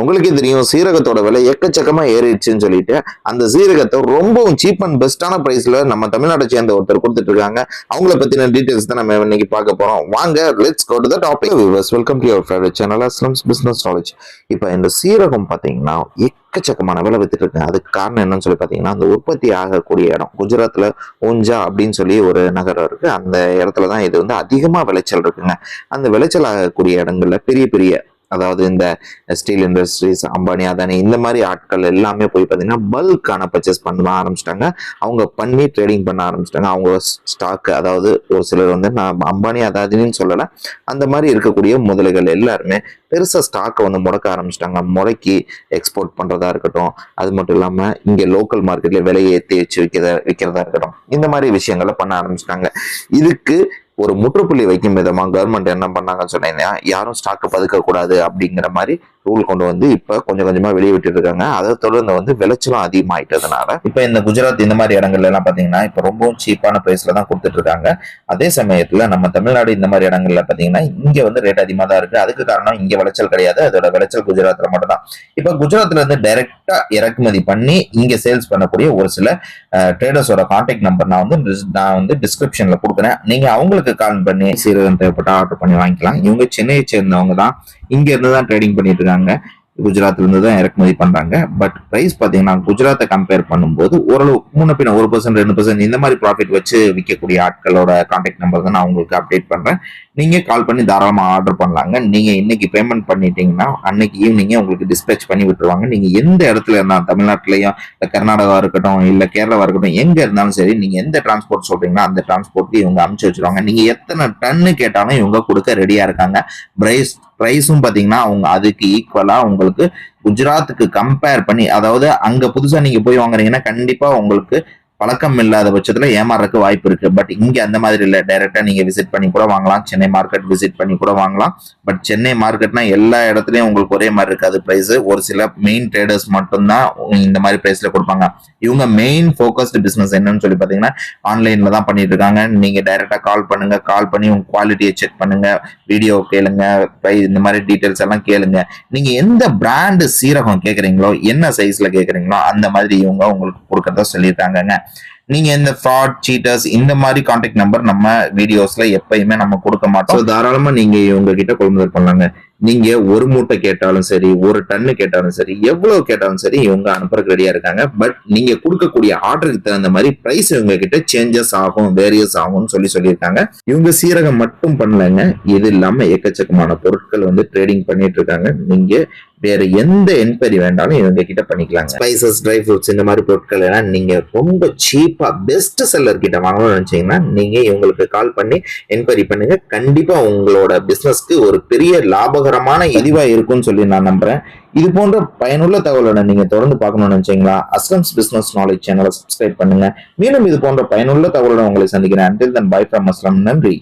உங்களுக்கே தெரியும் சீரகத்தோட விலை எக்கச்சக்கமா ஏறிடுச்சுன்னு சொல்லிட்டு அந்த சீரகத்தை ரொம்பவும் சீப் அண்ட் பெஸ்டான பிரைஸ்ல நம்ம தமிழ்நாட்டை சேர்ந்த ஒருத்தர் கொடுத்துட்டு இருக்காங்க. அவங்கள பத்தின டீடைல்ஸ் தான் நம்ம இன்னைக்கு பார்க்க போறோம். வாங்க let's go to the topic viewers welcome to your favourite channel Aslam's business knowledge இப்போ இந்த சீரகம் பாத்தீங்கன்னா எக்கச்சக்கமான விலை வித்துட்டு இருக்காங்க அதுக்கு காரணம் என்னன்னு சொல்லி பாத்தீங்கன்னா அந்த உற்பத்தி ஆகக்கூடிய இடம் குஜராத்ல ஊஞ்சா அப்படின்னு சொல்லி ஒரு நகரம் இருக்கு. அந்த இடத்துல தான் இது வந்து அதிகமா விளைச்சல் இருக்குங்க. அந்த விளைச்சல் ஆகக்கூடிய இடங்கள்ல பெரிய பெரிய அதாவது இந்த ஸ்டீல் இண்டஸ்ட்ரீஸ் அம்பானி அதானி இந்த மாதிரி ஆட்கள் எல்லாமே போய் பார்த்தீங்கன்னா பல்கான பர்ச்சேஸ் பண்ண ஆரம்பிச்சிட்டாங்க. அவங்க பண்ணி ட்ரேடிங் பண்ண ஆரம்பிச்சிட்டாங்க. அவங்க ஸ்டாக் அதாவது ஒரு சிலர் வந்து நான் அம்பானி அதானின்னு சொல்லலை அந்த மாதிரி இருக்கக்கூடிய முதலைகள் எல்லாருமே பெருசாக ஸ்டாக்கை வந்து முடக்க ஆரம்பிச்சிட்டாங்க. முடக்கி எக்ஸ்போர்ட் பண்ணுறதா இருக்கட்டும் அது மட்டும் இல்லாமல் இங்கே லோக்கல் மார்க்கெட்டில் விலையை ஏற்றி வச்சு விற்கிறதா விற்கிறதா இருக்கட்டும் இந்த மாதிரி விஷயங்களை பண்ண ஆரம்பிச்சிட்டாங்க. இதுக்கு ஒரு முற்றுப்புள்ளி வைக்கும் விதமாக கவர்மெண்ட் என்ன பண்ணாங்கன்னு சொன்னீங்கன்னா யாரும் ஸ்டாக் பதுக்கக்கூடாது அப்படிங்கிற மாதிரி ரூல் கொண்டு வந்து இப்போ கொஞ்சம் கொஞ்சமாக வெளியே விட்டுட்டு இருக்காங்க அதை தொடர்ந்து வந்து விளைச்சலும் அதிகமாயிட்டதுனால இப்போ இந்த குஜராத் இந்த மாதிரி இடங்கள்ல எல்லாம் இப்போ ரொம்பவும் சீப்பான ப்ரைஸில் தான் கொடுத்துட்டு இருக்காங்க அதே சமயத்தில் நம்ம தமிழ்நாடு இந்த மாதிரி இடங்கள்ல பார்த்தீங்கன்னா இங்கே வந்து ரேட் அதிகமாக தான் இருக்குது அதுக்கு காரணம் இங்கே விளைச்சல் கிடையாது. அதோட விளைச்சல் குஜராத்தில் மட்டும் தான் குஜராத்தில் குஜராத்ல இருந்து டைரெக்டாக இறக்குமதி பண்ணி இங்கே சேல்ஸ் பண்ணக்கூடிய ஒரு சில ட்ரேடர்ஸோட கான்டாக்ட் நம்பர் நான் வந்து நான் வந்து டிஸ்கிரிப்ஷனில் கொடுக்குறேன். நீங்கள் அவங்களுக்கு கால் பண்ணி சீரகம் தேவைப்பட்ட ஆர்டர் பண்ணி வாங்கிக்கலாம். இவங்க சென்னையை சேர்ந்தவங்க தான் இங்க இருந்து தான் ட்ரேடிங் பண்ணிட்டு இருக்காங்க. குஜராத்ல இருந்து தான் இறக்குமதி பண்றாங்க. பட் பிரைஸ் பாத்தீங்கன்னா குஜராத்தை கம்பேர் பண்ணும்போது ஓரளவு மூணு பின்ன ஒரு பர்சன்ட் ரெண்டு பர்சன்ட் இந்த மாதிரி ப்ராஃபிட் வச்சு விற்கக்கூடிய ஆட்களோட கான்டாக்ட் நம்பர் தான் நான் உங்களுக்கு அப்டேட் பண்றேன். நீங்க கால் பண்ணி தாராளமாக ஆர்டர் பண்ணலாங்க. நீங்க இன்னைக்கு பேமெண்ட் பண்ணிட்டீங்கன்னா அன்னைக்கு ஈவினிங்கே உங்களுக்கு டிஸ்பேச் பண்ணி விட்டுருவாங்க. நீங்க எந்த இடத்துல இருந்தாலும் தமிழ்நாட்டிலையும் இல்ல கர்நாடகா இருக்கட்டும் இல்ல கேரளாவா இருக்கட்டும் எங்க இருந்தாலும் சரி நீங்க எந்த டிரான்ஸ்போர்ட் சொல்றீங்களோ அந்த டிரான்ஸ்போர்ட்க்கு இவங்க அனுப்பிச்சு வச்சிருவாங்க. நீங்க எத்தனை டன்னு கேட்டாலும் இவங்க கொடுக்க ரெடியா இருக்காங்க. பிரைஸ் ப்ரைஸும் பார்த்தீங்கன்னா அவங்க அதுக்கு ஈக்குவலாக உங்களுக்கு குஜராத்துக்கு கம்பேர் பண்ணி அதாவது அங்கே புதுசாக நீங்கள் போய் வாங்குறீங்கன்னா கண்டிப்பாக உங்களுக்கு பழக்கம் இல்லாத பட்சத்துல ஏமாறதுக்கு வாய்ப்பு இருக்கு. பட் இங்க அந்த மாதிரி இல்ல. டைரக்டா நீங்க விசிட் பண்ணி கூட வாங்கலாம். சென்னை மார்க்கெட் விசிட் பண்ணி கூட வாங்கலாம். பட் சென்னை மார்க்கெட்னா எல்லா இடத்துலயும் உங்களுக்கு ஒரே மாதிரி இருக்காது. பிரைஸ் ஒரு சில மெயின் ட்ரேடர்ஸ் மட்டும்தான் இந்த மாதிரி பிரைஸ்ல கொடுப்பாங்க. இவங்க மெயின் ஃபோக்கஸ்டு பிசினஸ் என்னன்னு சொல்லி பாத்தீங்கன்னா ஆன்லைன்ல தான் பண்ணிட்டு இருக்காங்க. நீங்க டைரக்டா கால் பண்ணுங்க. கால் பண்ணி உங்க குவாலிட்டியை செக் பண்ணுங்க. வீடியோ கேளுங்க. Price இந்த மாதிரி டீட்டெயில்ஸ் எல்லாம் கேளுங்க. நீங்க எந்த பிராண்டு சீரகம் கேட்குறீங்களோ என்ன சைஸ்ல கேட்குறீங்களோ அந்த மாதிரி இவங்க உங்களுக்கு கொடுக்கறதா சொல்லியிருக்காங்கங்க. நீங்க இந்த ஃப்ராட் சீட்டர்ஸ் இந்த மாதிரி கான்டாக்ட் நம்பர் நம்ம வீடியோஸ்ல எப்பயுமே நம்ம கொடுக்க மாட்டோம். தாராளமா நீங்க இவங்க கிட்ட கொள்முதல் பண்ணலாங்க. நீங்க ஒரு மூட்டை கேட்டாலும் சரி ஒரு டன்னு கேட்டாலும் சரி எவ்வளவு கேட்டாலும் சரி இவங்க அனுப்புறதுக்கு ரெடியா இருக்காங்க. பட் நீங்க கொடுக்கக்கூடிய ஆர்டருக்கு தகுந்த மாதிரி பிரைஸ் இவங்க கிட்ட சேஞ்சஸ் ஆகும் வேரியஸ் ஆகும்னு சொல்லி சொல்லியிருக்காங்க. இவங்க சீரகம் மட்டும் பண்ணலங்க. இது இல்லாம எக்கச்சக்கமான பொருட்கள் வந்து ட்ரேடிங் பண்ணிட்டு இருக்காங்க. நீங்க வேற எந்த என்கொயரி வேண்டாலும் இவங்க கிட்ட பண்ணிக்கலாங்க. ஸ்பைசஸ் ட்ரை ஃப்ரூட்ஸ் இந்த மாதிரி பொருட்கள் எல்லாம் நீங்க ரொம்ப சீப்பா பெஸ்ட் செல்லர் கிட்ட வாங்கணும்னு நினைச்சீங்கன்னா நீங்க இவங்களுக்கு கால் பண்ணி என்கொயரி பண்ணுங்க. கண்டிப்பா உங்களோட பிசினஸ்க்கு ஒரு பெரிய லாபகரமான இதுவா இருக்கும்னு சொல்லி நான் நம்புறேன். இது போன்ற பயனுள்ள தகவலை நீங்க தொடர்ந்து பார்க்கணும்னு நினைச்சீங்களா? அஸ்லம்ஸ் பிசினஸ் நாலேஜ் சேனலை சப்ஸ்கிரைப் பண்ணுங்க. மீண்டும் இது போன்ற பயனுள்ள தகவலுடன் உங்களை சந்திக்கிறேன். Until then bye from Aslam நன்றி.